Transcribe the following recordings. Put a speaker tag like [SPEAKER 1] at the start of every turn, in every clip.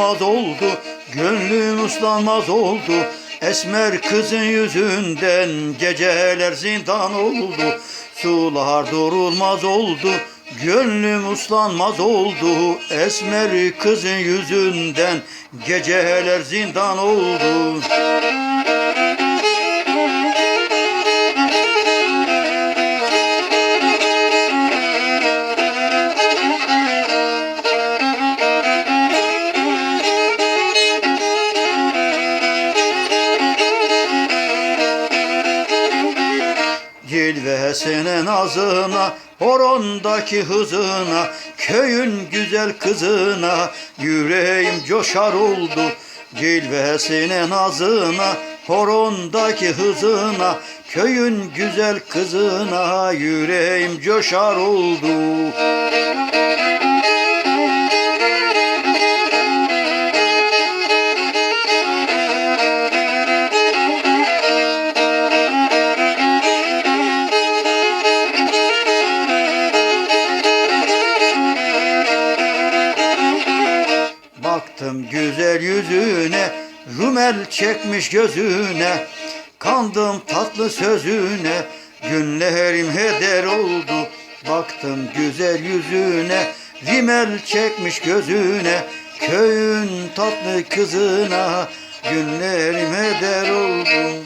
[SPEAKER 1] oldu Gönlüm uslanmaz oldu. Esmer kızın yüzünden Geceler zindan oldu. Sular durulmaz oldu Gönlüm uslanmaz oldu. Esmer kızın yüzünden Geceler zindan oldu Cilvesinin nazına, horondaki hızına, köyün güzel kızına, yüreğim coşar oldu. Cilvesinin nazına, horondaki hızına, köyün güzel kızına, yüreğim coşar oldu. Baktım güzel yüzüne, rümel çekmiş gözüne, kandım tatlı sözüne, günlerim heder oldu. Baktım güzel yüzüne, rimel çekmiş gözüne, köyün tatlı kızına, günlerim heder oldu.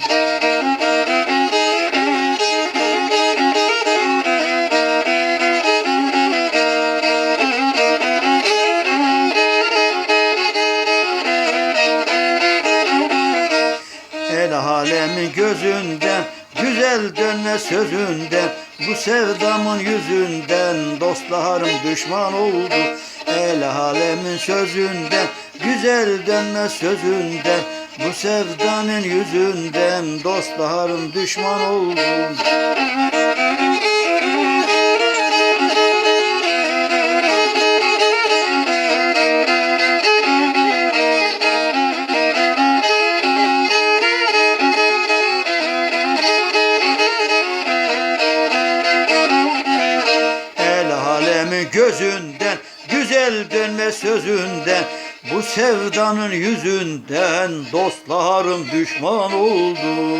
[SPEAKER 1] El alemin gözünden Güzel dönme sözünden Bu sevdamın yüzünden Dostlarım düşman oldu. El alemin sözünden Güzel dönme sözünden Bu sevdanın yüzünden Dostlarım düşman oldu gözünden Güzel dönme sözünden Bu sevdanın yüzünden Dostlarım düşman oldu